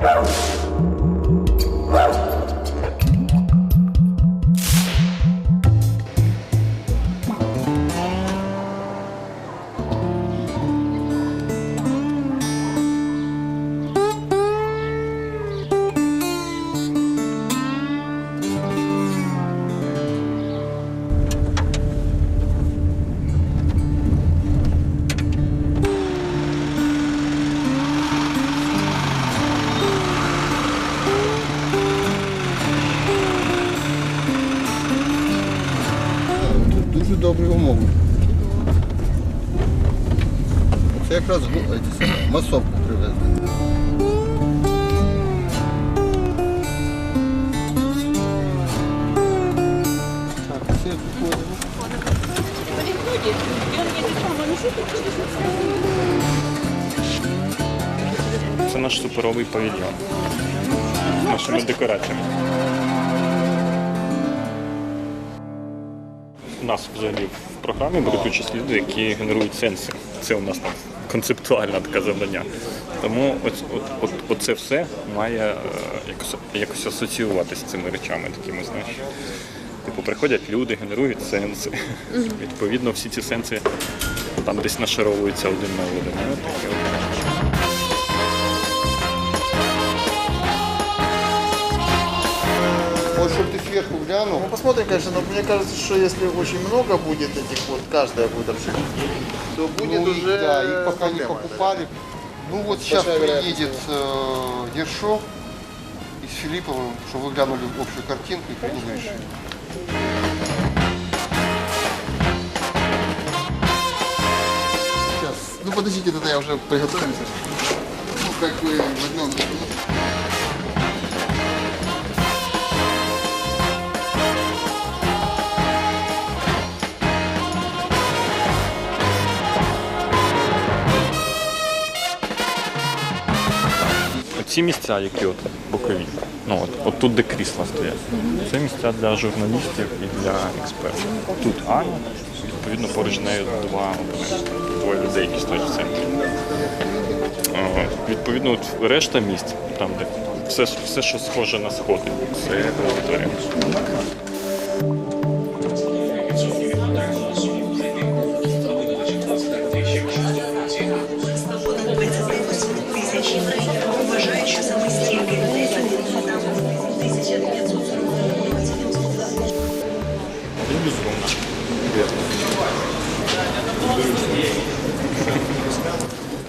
Música Це якраз самі, масовку привезли. Так, все підходимо. Це наш суперовий павільйон з нашими декораціями. У нас взагалі в програмі беруть участь люди, які генерують сенси. Це у нас там концептуальне така завдання. Тому ось, от, от, оце все має е, якось, якось асоціюватися з цими речами, такими, знаєш. Типу, приходять люди, генерують сенси. Відповідно, всі ці сенси там десь нашаровуються один на один. Ну, посмотрим, конечно, но мне кажется, что если очень много будет этих вот, каждая будет обжигать, то будет ну, уже да, их пока не проблема покупали. Ну вот сейчас приедет э, Ершов и с Филипповым, чтобы вы глянули общую картинку и приняли решение. Сейчас, ну подождите, тогда я уже приготовимся. Ну, как бы возьмем. Ці місця, які от бокові, ну от, от тут, де крісла стоять, це місця для журналістів і для експертів. Тут Аня, відповідно, поруч нею два двоє людей, які стоять в центрі. Відповідно, от решта місць, там, де все, все, що схоже на сходи, це аудиторія.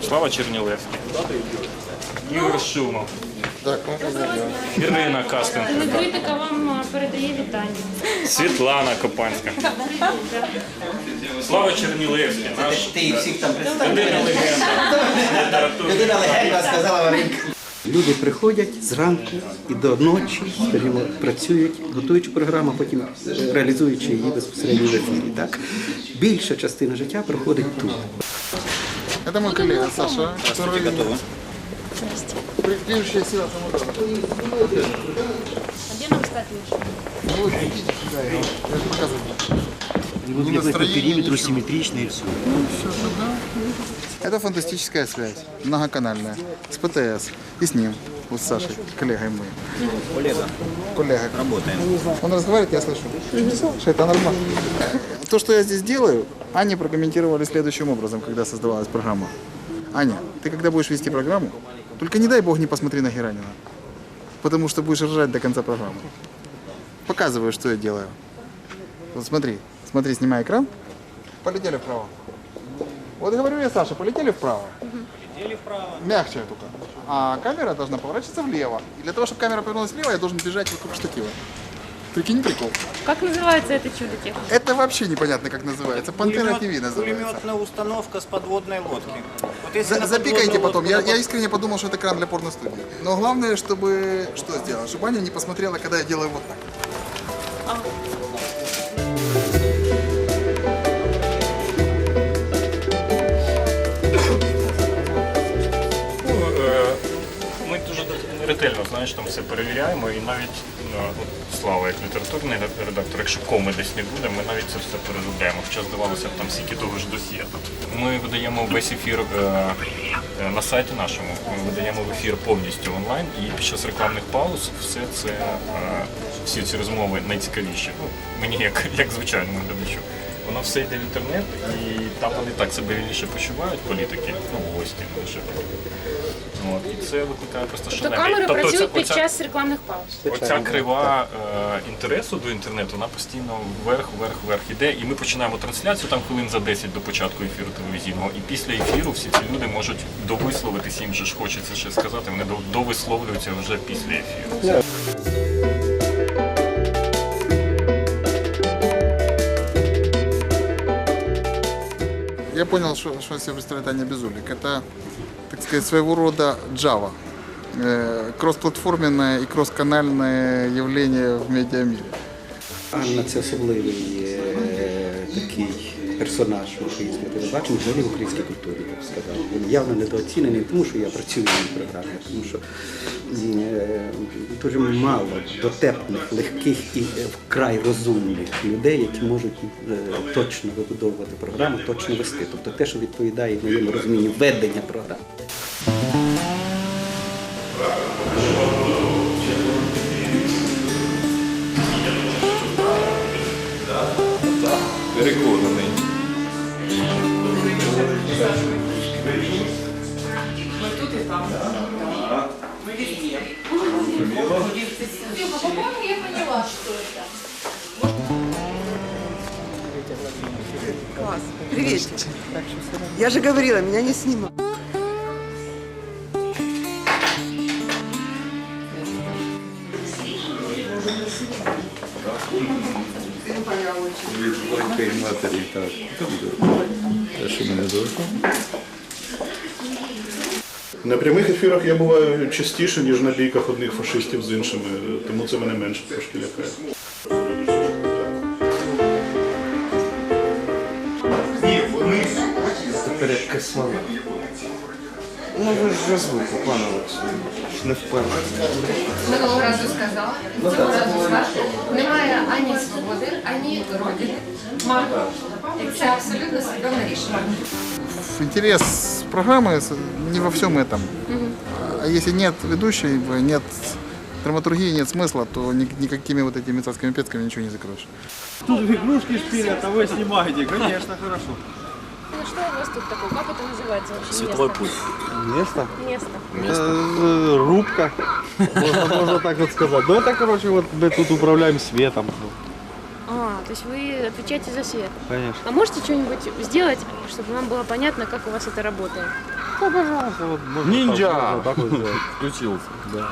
Слава Чернілевський. Ігор Шумов. Так, Ірина Кастин. Критика вам передає вітання. Світлана Копанська. Слава Чернілевський, наш Ти їх всіх там представив. людина легенда. Людина легенда сказала Варенька. Люди приходять зранку і до ночі, скажімо, працюють, готуючи програму, потім е, реалізуючи її безпосередньо в ефірі. Так більша частина життя проходить тут. Это мой коллега Саша, который... Движущая сила самого А де нам стати лише? Ну, вот идите сюда, я я же показываю. Его Ни настроения, ничего. симметрично и все. Это фантастическая связь, многоканальная, с ПТС и с ним, вот с Сашей, коллегой моим. Колега, Коллега. работаем. Он разговаривает, я слышу. Что это нормально. То, что я здесь делаю, Ане прокомментировали следующим образом, когда создавалась программа. Аня, ты когда будешь вести программу, только не дай бог не посмотри на Геранина. Потому что будешь ржать до конца программы. Показываю, что я делаю. Вот смотри, смотри, снимай экран. Полетели вправо. Вот говорю я, Саша, полетели вправо. Полетели вправо. Мягче только. А камера должна поворачиваться влево. И для того, чтобы камера повернулась влево, я должен бежать вокруг штатива. Прикинь, прикол. Як називається це чудо техніки? Это вообще непонятно, как называется. Пантера ТВ называется. Пулеметная установка с подводной лодки. Вот если За- на запикайте подводную потом. Я, лодку я искренне подумал, что это кран для порностудии. Но главное, чтобы что сделать? Чтобы Аня не посмотрела, когда я делаю вот так. Ну, е, Ми дуже ретельно знаєш, там все перевіряємо і навіть ну, от Слава, як літературний редактор, якщо коми десь не буде, ми навіть це все переробляємо. Хоча здавалося б там стільки того ж досьє. Ми видаємо весь ефір е, е, на сайті нашому. Ми видаємо в ефір повністю онлайн, і під час рекламних пауз все це е, всі ці розмови найцікавіші. Ну, мені як, як звичайному глядачу. Воно все йде в інтернет, і там вони так себе вільніше почувають, політики, ну, гості, не лише політики. От, і це викликає просто То шалений. камери Тобто працюють оця- під оця- час рекламних пауз. Оця крива е, інтересу до інтернету, вона постійно вверх, вверх, вверх іде. І ми починаємо трансляцію там хвилин за 10 до початку ефіру телевізійного. І після ефіру всі ці люди можуть довисловитися, їм же ж хочеться ще сказати, вони дов- довисловлюються вже після ефіру. Я понял, что, что Аня Безулик. Это, так сказать, своего рода Java. Э, Кроссплатформенное и кроссканальное явление в медиамире. Анна це особливий е, такий персонаж в українському телебаченні, взагалі в українській культурі, я сказав. Він явно недооцінений, тому що я працюю в програмі, тому що е, дуже мало дотепних, легких і е, вкрай розумних людей, які можуть е, точно вибудовувати програму, точно вести. Тобто те, що відповідає моєму розумінню ведення програми. Мы тут и там. Мы везде. Люба. Класс. Привет. Я же говорила, меня не снимают. Від великої матері, так. Те, що мене довго. На прямих ефірах я буваю частіше, ніж на бійках одних фашистів з іншими, тому це мене менше трошки лякає. Тепер як космонавт. Ну ви ж розвитку, пане Олексію. Не впевнений. Минулого разу сказала, цього разу скажу. Немає ані свободи, ані родини. Марко, і це абсолютно свідоме рішення. Интерес программы с- не во всем этом. А если нет ведущей, нет драматургии, нет смысла, то ни- никакими вот этими царскими петками ничего не закроешь. Тут игрушки шпилят, а вы снимаете. Конечно, хорошо. Ну что у вас тут такое? Как это называется вообще? Светлой путь. Место? Место. Э, Рубка. Можно, можно так вот сказать. Ну это, короче, вот мы тут управляем светом. А, то есть вы отвечаете за свет. Конечно. А можете что-нибудь сделать, чтобы нам было понятно, как у вас это работает? Ну, пожалуйста, вот можно Ниндзя! так, можно так вот сделать. Включився. Да.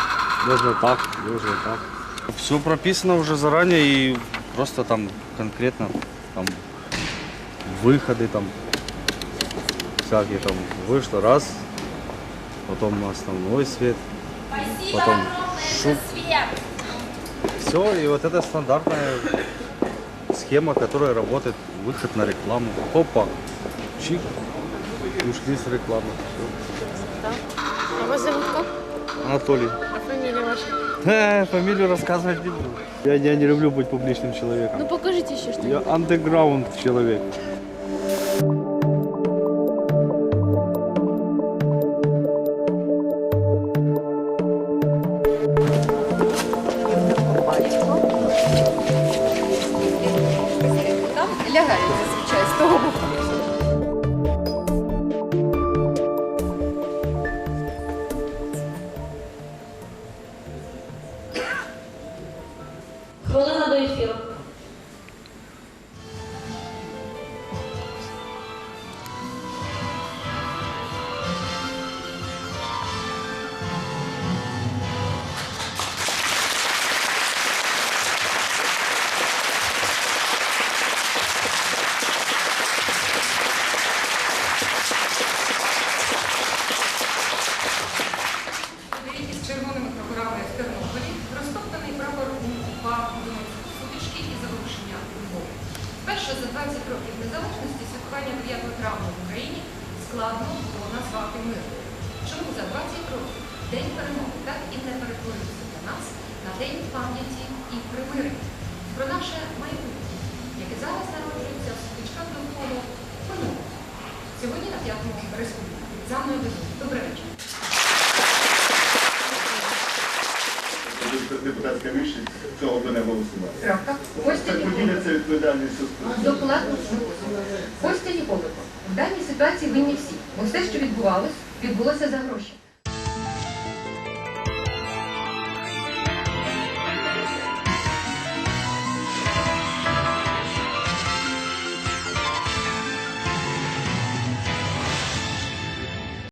Можно так, можно так. Все прописано уже заранее и просто там конкретно там выходы там всякие там вышло раз, потом основной свет, потом шум. Все, и вот это стандартная схема, которая работает, выход на рекламу. Опа, чик, ушли с рекламы. Всё. А вас зовут как? Анатолий. А фамилия ваша? Э, Фамилию рассказывать не буду. Я, я не люблю быть публичным человеком. Ну покажите еще Я что-нибудь. андеграунд человек. Святкування 9 травня в Україні складно було назвати миром. Чому за 20 років День перемоги так і не перетворився для нас на День пам'яті і примирення, про наше майбутнє, яке зараз народжується в сутичках довкола понюху. Сьогодні на п'ятому республіку. За мною. Добрий вечір. Депутатська рішення цього би не голосувати. Крапка. Костя Так поділяться відповідальністю. Ситуації винні всі, бо все, що відбувалось, відбулося за гроші.